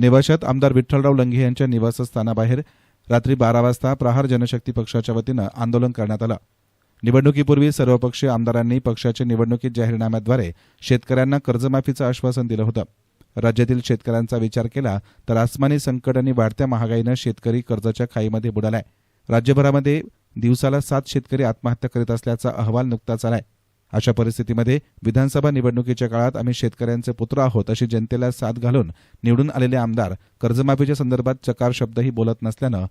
नेवाशात आमदार विठ्ठलराव लंघे यांच्या निवासस्थानाबाहेर रात्री बारा वाजता प्रहार जनशक्ती पक्षाच्या वतीनं आंदोलन करण्यात आलं. निवडणुकीपूर्वी सर्वपक्षीय आमदारांनी पक्षाच्या निवडणुकीत जाहीरनाम्याद्वारे शेतकऱ्यांना कर्जमाफीचं आश्वासन दिलं होतं. राज्यातील शेतकऱ्यांचा विचार केला तर आसमानी संकट आणि वाढत्या महागाईनं शेतकरी कर्जाच्या खाईमध्ये बुडालाय. राज्यभरामध्ये दिवसाला सात शेतकरी आत्महत्या करीत असल्याचा अहवाल नुकताच आलाय. अशा परिस्थितीमध्ये विधानसभा निवडणुकीच्या काळात आम्ही शेतकऱ्यांचे पुत्र आहोत अशी जनतेला साथ घालून निवडून आलेले आमदार कर्जमाफीच्या संदर्भात चकार शब्दही बोलत नसल्यानं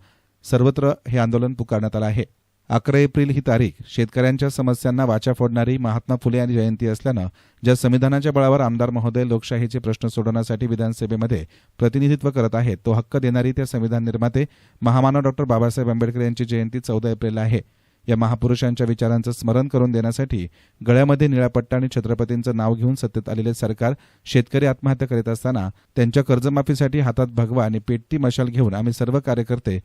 सर्वत्र हे आंदोलन पुकारण्यात आलं आहे. अकरा एप्रिल ही तारीख शेतकऱ्यांच्या समस्यांना वाचा फोडणारी महात्मा फुले यांची जयंती असल्यानं ज्या संविधानाच्या बळावर आमदार महोदय लोकशाहीचे प्रश्न सोडवण्यासाठी विधानसभेमध्ये प्रतिनिधित्व करत आहेत तो हक्क देणारी त्या संविधान निर्माते महामानव डॉक्टर बाबासाहेब आंबेडकर यांची जयंती चौदा एप्रिलला आहे. या महापुरुषांच्या विचारांचं स्मरण करून देण्यासाठी गळ्यामध्ये निळापट्टा आणि छत्रपतींचं नाव घेऊन सत्तेत आलेले सरकार शेतकरी आत्महत्या करीत असताना त्यांच्या कर्जमाफीसाठी हातात भगवा आणि पेटती मशाल घेऊन आम्ही सर्व कार्यकर्ते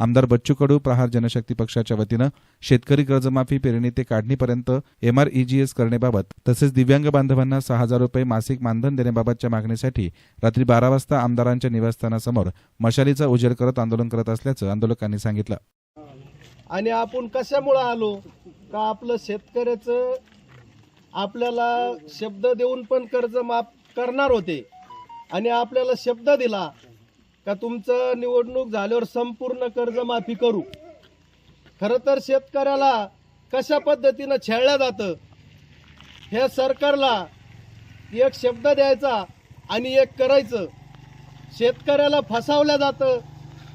आमदार बच्चू कडू प्रहार जनशक्ती पक्षाच्या वतीनं शेतकरी कर्जमाफी पेरणी ते काढणीपर्यंत एमआरईजीएस करण्याबाबत तसेच दिव्यांग बांधवांना सहा हजार रुपये मासिक मानधन देण्याबाबतच्या मागणीसाठी रात्री बारा वाजता आमदारांच्या निवासस्थानासमोर मशालीचा उजेड करत आंदोलन करत असल्याचं आंदोलकांनी सांगितलं. आणि आपण कशामुळं आलो? का आपलं शेतकऱ्याचं आपल्याला शब्द देऊन पण कर्ज माफ करणार होते? आणि आपल्याला शब्द दिला का तुमचं निवडणूक झाल्यावर संपूर्ण कर्जमाफी करू? खरं तर शेतकऱ्याला कशा पद्धतीनं छेडलं जातं? हे सरकारला एक शब्द द्यायचा आणि एक करायचं. शेतकऱ्याला फसावलं जातं.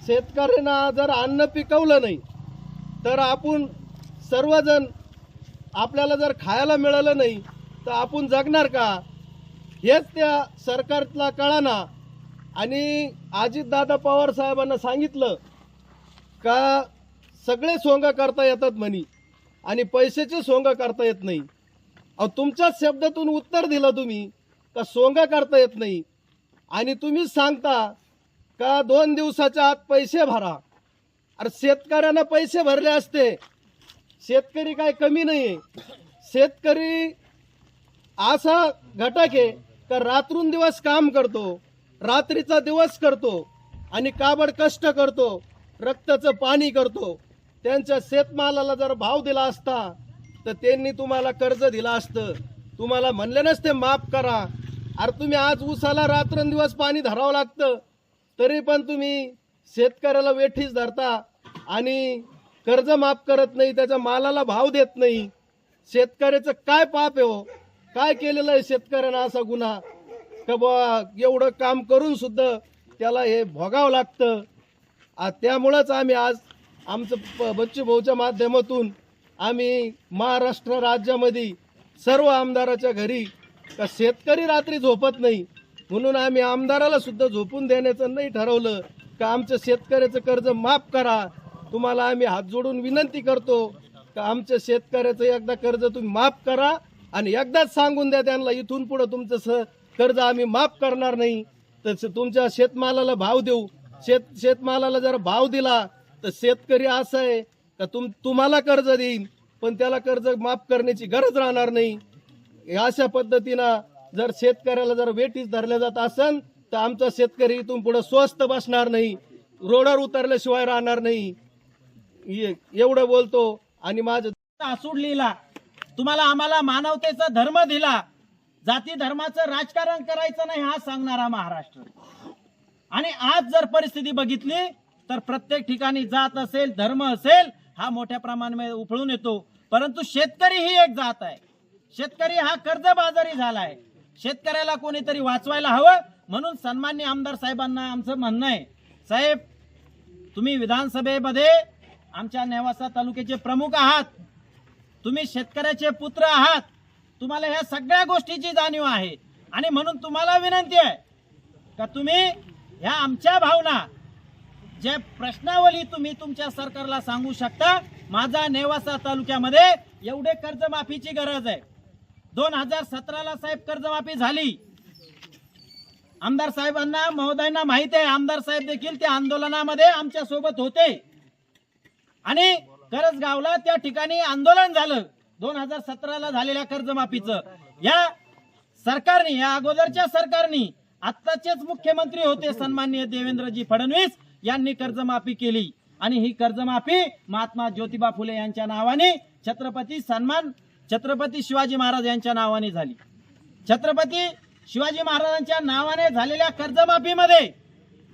शेतकऱ्यांना जर अन्न पिकवलं नाही तर आपण सर्वजण आपल्याला जर खायला मिळालं नाही तर आपण जगणार का? हेच त्या सरकारला कळाना. आणि अजितदादा पवार साहेबांना सांगितलं का सगळे सोंग करता येतात म्हणी. आणि पैशाचे सोंग करता येत नाही. अहो तुमच्याच शब्दातून उत्तर दिलं तुम्ही का सोंग करता येत नाही? आणि तुम्हीच सांगता का दोन दिवसाच्या आत पैसे भरा? अरे शेतकऱ्यांना पैसे भरले असते. शेतकरी काय कमी नाही आहे शेतकरी असा घटक आहे का रात्रून दिवस काम करतो रात्रीचा दिवस करतो आणि काबड कष्ट करतो रक्ताचं पाणी करतो. त्यांच्या शेतमालाला जर भाव दिला असता तर त्यांनी तुम्हाला कर्ज दिलं असतं. तुम्हाला म्हणले नसते माफ करा. अरे तुम्ही आज उसाला रात्रंदिवस पाणी धरावं लागतं. तरी पण तुम्ही शेतकऱ्याला वेठीच धरता. आणि कर्ज माफ करत नाही त्याच्या मालाला भाव देत नाही. शेतकऱ्याचं काय पाप आहे हो? काय केलेलं आहे शेतकऱ्यानं असा गुन्हा? का बुवा एवढं काम करून सुद्धा त्याला हे भोगावं लागतं? त्यामुळंच आम्ही आज आमचं प- बच्चू भाऊच्या माध्यमातून आम्ही महाराष्ट्र राज्यामध्ये सर्व आमदाराच्या घरी का शेतकरी रात्री झोपत नाही. म्हणून आम्ही आमदाराला सुद्धा झोपून देण्याचं नाही ठरवलं. का आमचं शेतकऱ्याचं कर्ज माफ करा. तुम्हाला आम्ही हात जोडून विनंती करतो का आमच्या शेतकऱ्याचं एकदा कर्ज तुम्ही माफ करा आणि एकदाच सांगून द्या त्यांना इथून पुढं तुमचं स कर्ज आम्ही माफ करणार नाही. तर तुमच्या शेतमालाला भाव देऊ. शेत शेतमालाला जर भाव दिला तर शेतकरी असं आहे का तुम तुम्हाला कर्ज देईन पण त्याला कर्ज माफ करण्याची गरज राहणार नाही. अशा पद्धतीनं जर शेतकऱ्याला जर वेटीच धरल्या जात असेल तर आमचा शेतकरी इथून पुढे स्वस्त बसणार नाही. रोडावर उतरल्याशिवाय राहणार नाही. एवढं बोलतो आणि माझं आसूड लिहिला तुम्हाला आम्हाला मानवतेचा धर्म दिला. जाती धर्माचं राजकारण करायचं नाही हा सांगणारा महाराष्ट्र. आणि आज जर परिस्थिती बघितली तर प्रत्येक ठिकाणी जात असेल धर्म असेल हा मोठ्या प्रमाणामध्ये उफळून येतो. परंतु शेतकरी ही एक जात आहे. शेतकरी हा कर्जबाजारी झालाय. शेतकऱ्याला कोणीतरी वाचवायला हवं म्हणून सन्मान्य आमदार साहेबांना आमचं म्हणणं आहे. साहेब तुम्ही विधानसभेमध्ये आमच्या नेवासा तालुक्याचे प्रमुख आहात. तुम्ही शेतकऱ्याचे पुत्र आहात. तुम्हाला ह्या सगळ्या गोष्टीची जाणीव आहे. आणि म्हणून तुम्हाला विनंती आहे का तुम्ही ह्या आमच्या भावना जे प्रश्नावली तुम्ही तुमच्या सरकारला सांगू शकता माझा नेवासा तालुक्यामध्ये एवढे कर्जमाफीची गरज आहे. दोन हजार सतराला साहेब कर्जमाफी झाली. आमदार साहेबांना महोदयांना माहिती आहे आमदार साहेब देखील त्या आंदोलनामध्ये आमच्यासोबत होते. आणि करजगावला त्या ठिकाणी आंदोलन झालं. दोन हजार सतराला झालेल्या कर्जमाफीचं. या सरकारने या अगोदरच्या सरकारने आत्ताचेच मुख्यमंत्री होते सन्माननीय देवेंद्रजी फडणवीस यांनी कर्जमाफी केली. आणि ही कर्जमाफी महात्मा ज्योतिबा फुले यांच्या नावाने छत्रपती सन्मान छत्रपती शिवाजी महाराज यांच्या नावाने झाली. छत्रपती शिवाजी महाराजांच्या नावाने झालेल्या कर्जमाफीमध्ये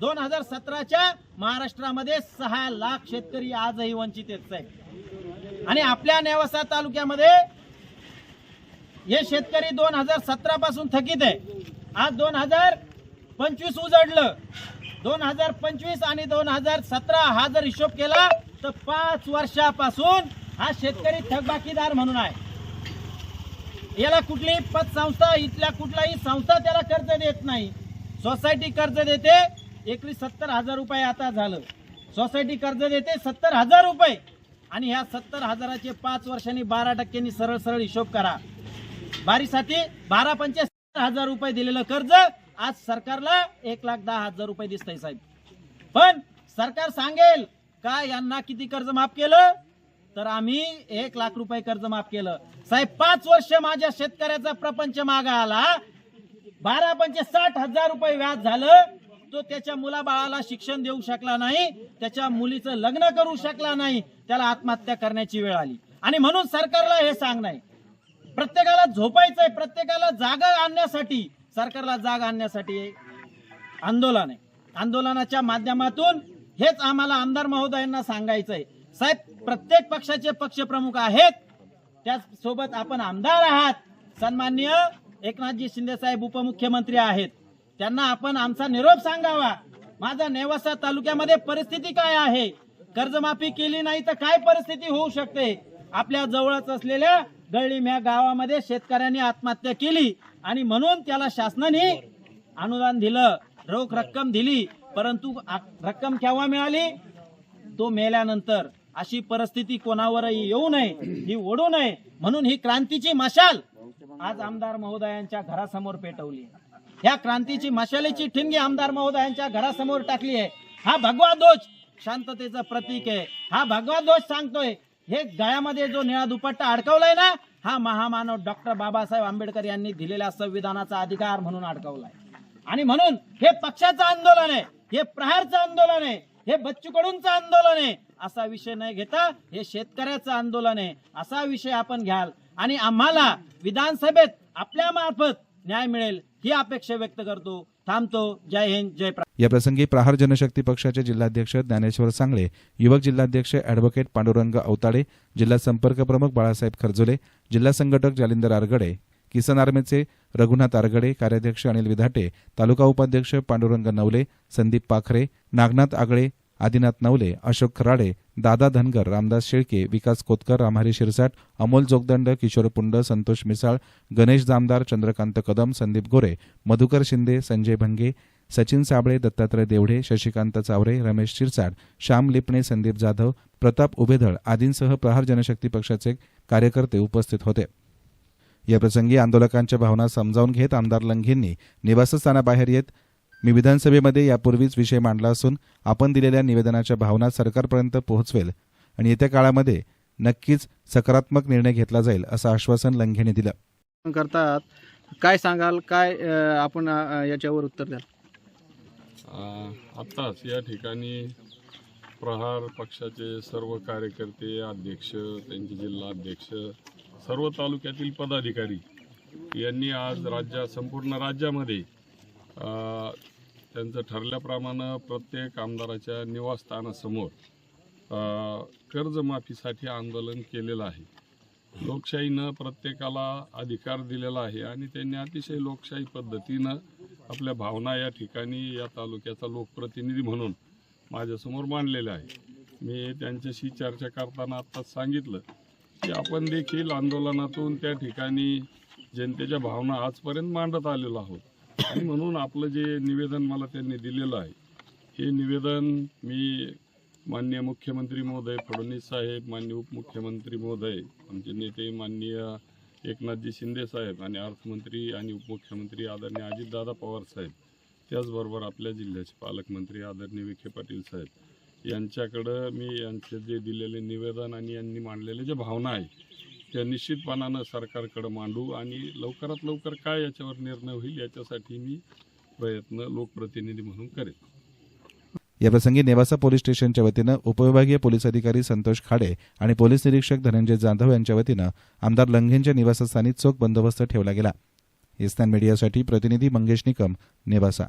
दोन हजार सतराच्या महाराष्ट्रामध्ये सहा लाख शेतकरी आजही वंचित आहेत साहेब. आणि आपल्या नेवासा तालुक्यामध्ये हे शेतकरी दोन हजार सतरा पासून थकीत आहे. आज दोन हजार पंचवीस उजडलं. दोन हजार पंचवीस आणि दोन हजार सतरा हा जर हिशोब केला तर पाच वर्षापासून हा शेतकरी थकबाकीदार म्हणून आहे. याला कुठलीही पतसंस्था इथल्या कुठलाही संस्था त्याला कर्ज देत नाही. सोसायटी कर्ज देते एकरी सत्तर हजार रुपये आता झालं. सोसायटी कर्ज देते सत्तर हजार रुपये. आणि ह्या सत्तर हजाराचे पाच वर्षांनी बारा टक्क्यांनी सरळ सरळ हिशोब करा. बारीसाठी बारा पंच्याहत्तर हजार रुपये दिलेलं कर्ज आज सरकारला एक लाख दहा हजार रुपये दिसत आहे साहेब. पण सरकार सांगेल का यांना किती कर्ज माफ केलं? तर आम्ही एक लाख रुपये कर्ज माफ केलं. साहेब पाच वर्ष माझ्या शेतकऱ्याचा प्रपंच मागा आला. बारा पंचे साठ हजार रुपये व्याज झालं. तो त्याच्या मुलाबाळाला शिक्षण देऊ शकला नाही त्याच्या मुलीचं लग्न करू शकला नाही त्याला आत्महत्या करण्याची वेळ आली. आणि म्हणून सरकारला हे सांग नाही. प्रत्येकाला झोपायचंय प्रत्येकाला जागा आणण्यासाठी सरकारला जाग आणण्यासाठी आंदोलन आहे. आंदोलनाच्या माध्यमातून हेच आम्हाला आमदार महोदयांना सांगायचंय. साहेब प्रत्येक पक्षाचे पक्षप्रमुख आहेत त्याचसोबत आपण आमदार आहात. सन्माननीय एकनाथजी शिंदे साहेब उपमुख्यमंत्री आहेत. त्यांना आपण आमचा निरोप सांगावा. माझा नेवासा तालुक्यामध्ये परिस्थिती काय आहे? कर्जमाफी केली नाही तर काय परिस्थिती होऊ शकते? आपल्या जवळच असलेल्या गळीम्या गावामध्ये शेतकऱ्यांनी आत्महत्या केली आणि म्हणून त्याला शासनाने अनुदान दिलं. रोख रक्कम दिली परंतु रक्कम केव्हा मिळाली? तो मेल्यानंतर. अशी परिस्थिती कोणावरही येऊ नये ही ओढू नये. म्हणून ही क्रांतीची मशाल आज आमदार महोदयांच्या घरासमोर पेटवली. या ह्या क्रांतीची मशालीची ठिणगी आमदार महोदयांच्या घरासमोर टाकली आहे. हा भगवा ध्वज शांततेचं प्रतीक आहे. हा भगवा ध्वज सांगतोय हे गळ्यामध्ये जो निळा दुपट्टा अडकवलाय ना हा महामानव डॉक्टर बाबासाहेब आंबेडकर यांनी दिलेल्या संविधानाचा अधिकार म्हणून अडकवलाय. आणि म्हणून हे पक्षाचं आंदोलन आहे हे प्रहारचं आंदोलन आहे हे बच्चू कडूंचं आंदोलन आहे असा विषय न घेता हे शेतकऱ्याचं आंदोलन आहे असा विषय आपण घ्याल. आणि आम्हाला विधानसभेत आपल्या मार्फत न्याय मिळेल ही अपेक्षा व्यक्त करतो. थांबतो. जय हिंद जय या प्रसंगी प्रहार जनशक्ती पक्षाचे जिल्हाध्यक्ष ज्ञानेश्वर सांगळे युवक जिल्हाध्यक्ष अॅडव्होकेट पांडुरंग अवताडे जिल्हा संपर्क प्रमुख बाळासाहेब खरजुले जिल्हा संघटक जालिंदर आरगडे किसन आर्मीचे रघुनाथ आरगडे कार्याध्यक्ष अनिल विधाटे तालुका उपाध्यक्ष पांडुरंग नवले संदीप पाखरे नागनाथ आगळे आदिनाथ नवले अशोक खराडे दादा धनगर रामदास शेळके विकास कोतकर रामहरी शिरसाट अमोल जोगदंड किशोर पुंड संतोष मिसाळ गणेश जामदार चंद्रकांत कदम संदीप गोरे मधुकर शिंदे संजय भंगे सचिन साबळे दत्तात्रय देवढे शशिकांत चावरे रमेश शिरसाट श्याम लिपणे संदीप जाधव प्रताप उभेधळ आदींसह प्रहार जनशक्ती पक्षाचे कार्यकर्ते उपस्थित होते. या प्रसंगी आंदोलकांच्या भावना समजावून घेत आमदार लंघेंनी निवासस्थानाबाहेर येत मी विधानसभेमध्ये यापूर्वीच विषय मांडला असून आपण दिलेल्या निवेदनाच्या भावना सरकारपर्यंत पोहोचवेल आणि येत्या काळामध्ये नक्कीच सकारात्मक निर्णय घेतला जाईल असं आश्वासन लंघेने दिलं. करतात. काय सांगाल? काय आपण याच्यावर उत्तर द्याल? आत्ताच या ठिकाणी प्रहार पक्षाचे सर्व कार्यकर्ते अध्यक्ष त्यांचे जिल्हा अध्यक्ष सर्व तालुक्यातील पदाधिकारी यांनी आज राज्या संपूर्ण राज्यामध्ये त्यांचं ठरल्याप्रमाणे प्रत्येक आमदाराच्या निवासस्थानासमोर कर्जमाफीसाठी आंदोलन केलेलं आहे. लोकशाहीनं प्रत्येकाला अधिकार दिलेला आहे आणि त्यांनी अतिशय लोकशाही पद्धतीनं आपल्या भावना या ठिकाणी या तालुक्याचा लोकप्रतिनिधी म्हणून माझ्यासमोर मांडलेल्या आहे मी त्यांच्याशी चर्चा करताना आत्ताच सांगितलं की आपण देखील आंदोलनातून त्या ठिकाणी जनतेच्या भावना आजपर्यंत मांडत आलेलो आहोत. आणि म्हणून आपलं जे निवेदन मला त्यांनी दिलेलं आहे हे निवेदन मी माननीय मुख्यमंत्री महोदय फडणवीस साहेब माननीय उपमुख्यमंत्री महोदय आमचे नेते माननीय एकनाथजी शिंदे साहेब आणि अर्थमंत्री आणि उपमुख्यमंत्री आदरणीय अजितदादा पवार साहेब त्याचबरोबर आपल्या जिल्ह्याचे पालकमंत्री आदरणीय विखे पाटील साहेब यांच्याकडं मी यांचे जे दिलेले निवेदन आणि यांनी मांडलेले जे भावना आहे त्या निश्चितपणानं सरकारकडं मांडू आणि लवकरात लवकर काय याच्यावर निर्णय होईल याच्यासाठी मी प्रयत्न लोकप्रतिनिधी म्हणून करेन. याप्रसंगी नेवासा पोलीस स्टेशनच्या वतीनं उपविभागीय पोलीस अधिकारी संतोष खाडे आणि पोलीस निरीक्षक धनंजय जाधव यांच्या वतीनं आमदार लंघेंच्या निवासस्थानी चोख बंदोबस्त ठेवला गेला. इस्तान मीडियासाठी प्रतिनिधी मंगेश निकम नेवासा.